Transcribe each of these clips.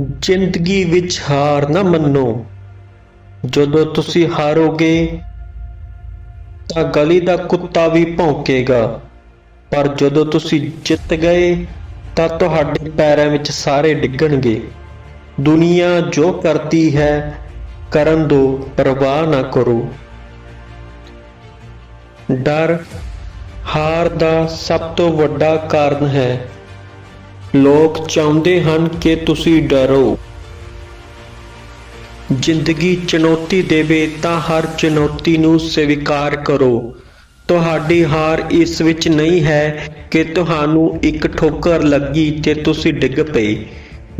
ਜ਼ਿੰਦਗੀ ਵਿੱਚ ਹਾਰ ਨਾ ਮੰਨੋ। ਜਦੋਂ ਤੁਸੀਂ ਹਾਰੋਗੇ, ਤਾਂ ਗਲੀ ਦਾ ਕੁੱਤਾ ਵੀ ਭੌਂਕੇਗਾ। ਪਰ ਜਦੋਂ ਤੁਸੀਂ ਜਿੱਤ ਗਏ, ਤਾਂ ਤੁਹਾਡੇ ਪੈਰਾਂ ਵਿੱਚ ਸਾਰੇ ਡਿੱਗਣਗੇ। ਦੁਨੀਆ ਜੋ ਕਰਤੀ ਹੈ, ਕਰਨ ਦੋ ਪਰਵਾਹ ਨਾ ਕਰੋ। ਡਰ ਹਾਰ ਦਾ ਸਭ ਤੋਂ ਵੱਡਾ ਕਾਰਨ ਹੈ ਲੋਕ ਚਾਹੁੰਦੇ ਹਨ ਕਿ ਤੁਸੀਂ ਡਰੋ। ਜ਼ਿੰਦਗੀ ਚੁਣੌਤੀ ਦੇਵੇ ਤਾਂ ਹਰ ਚੁਣੌਤੀ ਨੂੰ ਸਵੀਕਾਰ ਕਰੋ। ਤੁਹਾਡੀ ਹਾਰ ਇਸ ਵਿੱਚ ਨਹੀਂ ਹੈ ਕਿ ਤੁਹਾਨੂੰ ਇੱਕ ਠੋਕਰ ਲੱਗੀ ਤੇ ਤੁਸੀਂ ਡਿੱਗ ਪਏ।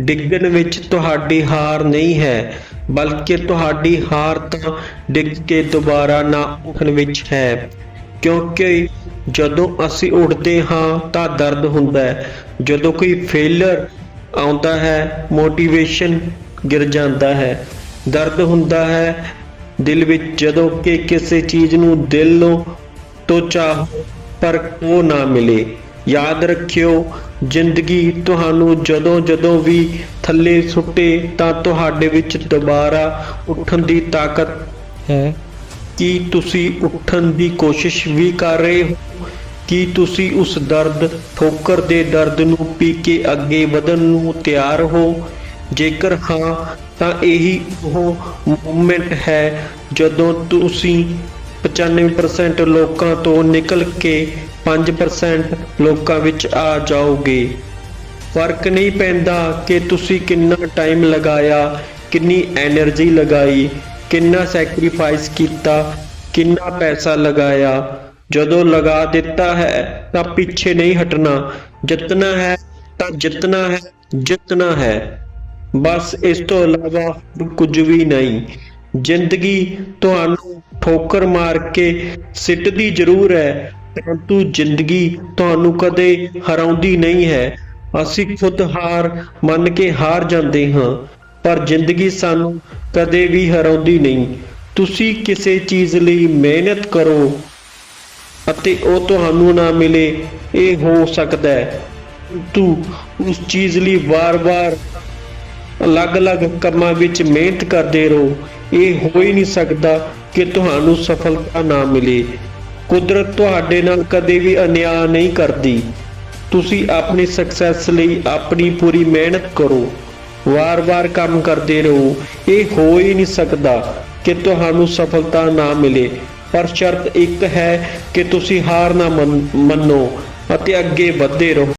ਡਿੱਗਣ ਵਿੱਚ ਤੁਹਾਡੀ ਹਾਰ ਨਹੀਂ ਹੈ, ਬਲਕਿ ਤੁਹਾਡੀ ਹਾਰ ਤਾਂ ਡਿੱਗ ਕੇ ਦੁਬਾਰਾ ਨਾ ਉੱਠਣ ਵਿੱਚ ਹੈ। ਕਿਉਂਕਿ ਜਦੋਂ ਅਸੀਂ ਉੱਠਦੇ ਹਾਂ ਤਾਂ ਦਰਦ ਹੁੰਦਾ ਹੈ। ਜਦੋਂ ਕੋਈ ਫੇਲਰ ਆਉਂਦਾ ਹੈ ਮੋਟੀਵੇਸ਼ਨ ਗਿਰ ਜਾਂਦਾ ਹੈ। ਦਰਦ ਹੁੰਦਾ ਹੈ ਦਿਲ ਵਿੱਚ ਜਦੋਂ ਕਿ ਕਿਸੇ ਚੀਜ਼ ਨੂੰ ਦਿਲ ਦਿਲੋਂ ਤੋਂ ਚਾਹੋ ਪਰ ਉਹ ਨਾ ਮਿਲੇ। ਯਾਦ ਰੱਖਿਓ, ਜ਼ਿੰਦਗੀ ਤੁਹਾਨੂੰ ਜਦੋਂ ਜਦੋਂ ਵੀ ਥੱਲੇ ਸੁੱਟੇ ਤਾਂ ਤੁਹਾਡੇ ਵਿੱਚ ਦੁਬਾਰਾ ਉੱਠਣ ਦੀ ਤਾਕਤ ਹੈ। ਕੀ ਤੁਸੀਂ ਉੱਠਣ ਦੀ ਕੋਸ਼ਿਸ਼ ਵੀ ਕਰ ਰਹੇ ਹੋ? ਕੀ ਤੁਸੀਂ ਉਸ ਦਰਦ, ਠੋਕਰ ਦੇ ਦਰਦ ਨੂੰ ਪੀ ਕੇ ਅੱਗੇ ਵਧਣ ਨੂੰ ਤਿਆਰ ਹੋ? ਜੇਕਰ ਹਾਂ, ਤਾਂ ਇਹੀ ਉਹ ਮੂਮੈਂਟ ਹੈ ਜਦੋਂ ਤੁਸੀਂ 95% ਲੋਕਾਂ ਤੋਂ ਨਿਕਲ ਕੇ 5% ਲੋਕਾਂ ਵਿੱਚ ਆ ਜਾਓਗੇ। ਫ਼ਰਕ ਨਹੀਂ ਪੈਂਦਾ ਕਿ ਤੁਸੀਂ ਕਿੰਨਾ ਟਾਈਮ ਲਗਾਇਆ, ਕਿੰਨੀ એનર્ਜੀ ਲਗਾਈ ਕਿੰਨਾ ਸੈਕਰੀਫਾਈਸ ਕੀਤਾ, ਕਿੰਨਾ ਪੈਸਾ ਲਗਾਇਆ। ਜਦੋਂ ਲਗਾ ਦਿੱਤਾ ਹੈ, ਤਾਂ ਪਿੱਛੇ ਨਹੀਂ ਹਟਣਾ। ਜਿੱਤਣਾ ਹੈ, ਤਾਂ ਜਿੱਤਣਾ ਹੈ ਜਿੱਤਣਾ ਹੈ। ਬਸ ਇਸ ਤੋਂ ਇਲਾਵਾ ਕੁਝ ਵੀ ਨਹੀਂ। ਜ਼ਿੰਦਗੀ ਤੁਹਾਨੂੰ ਠੋਕਰ ਮਾਰ ਕੇ ਸਿੱਟਦੀ ਜ਼ਰੂਰ ਹੈ, ਪਰੰਤੂ ਜ਼ਿੰਦਗੀ ਤੁਹਾਨੂੰ ਕਦੇ ਹਰਾਉਂਦੀ ਨਹੀਂ ਹੈ। ਅਸੀਂ ਖੁਦ ਹਾਰ ਮੰਨ ਕੇ ਹਾਰ ਜਾਂਦੇ ਹਾਂ। ਪਰ ਜ਼ਿੰਦਗੀ ਸਾਨੂੰ ਕਦੇ ਵੀ ਹਰਾਉਂਦੀ ਨਹੀਂ। ਤੁਸੀਂ ਕਿਸੇ ਚੀਜ਼ ਲਈ ਮਿਹਨਤ ਕਰੋ ਅਤੇ ਉਹ ਤੁਹਾਨੂੰ ਨਾ ਮਿਲੇ, ਇਹ ਹੋ ਸਕਦਾ ਹੈ। ਤੂੰ ਉਸ ਚੀਜ਼ ਲਈ ਵਾਰ-ਵਾਰ ਅਲੱਗ-ਅਲੱਗ ਕੰਮਾਂ ਵਿੱਚ ਮਿਹਨਤ ਕਰਦੇ ਰਹੋ। ਇਹ ਹੋ ਹੀ ਨਹੀਂ ਸਕਦਾ ਕਿ ਤੁਹਾਨੂੰ ਸਫਲਤਾ ਨਾ ਮਿਲੇ। ਕੁਦਰਤ ਤੁਹਾਡੇ ਨਾਲ ਕਦੇ ਵੀ ਅਨਿਆਂ ਨਹੀਂ ਕਰਦੀ। ਤੁਸੀਂ ਆਪਣੀ ਸਕਸੈਸ ਲਈ ਆਪਣੀ ਪੂਰੀ ਮਿਹਨਤ ਕਰੋ। ਵਾਰ-ਵਾਰ ਕੰਮ ਕਰਦੇ ਰਹੋ। ਇਹ ਹੋ ਹੀ ਨਹੀਂ ਸਕਦਾ ਕਿ ਤੁਹਾਨੂੰ ਸਫਲਤਾ ਨਾ ਮਿਲੇ। ਪਰ ਸ਼ਰਤ ਇੱਕ ਹੈ ਕਿ ਤੁਸੀਂ ਹਾਰ ਨਾ ਮੰਨ- ਮੰਨੋ ਅਤੇ ਅੱਗੇ ਵਧਦੇ ਰਹੋ।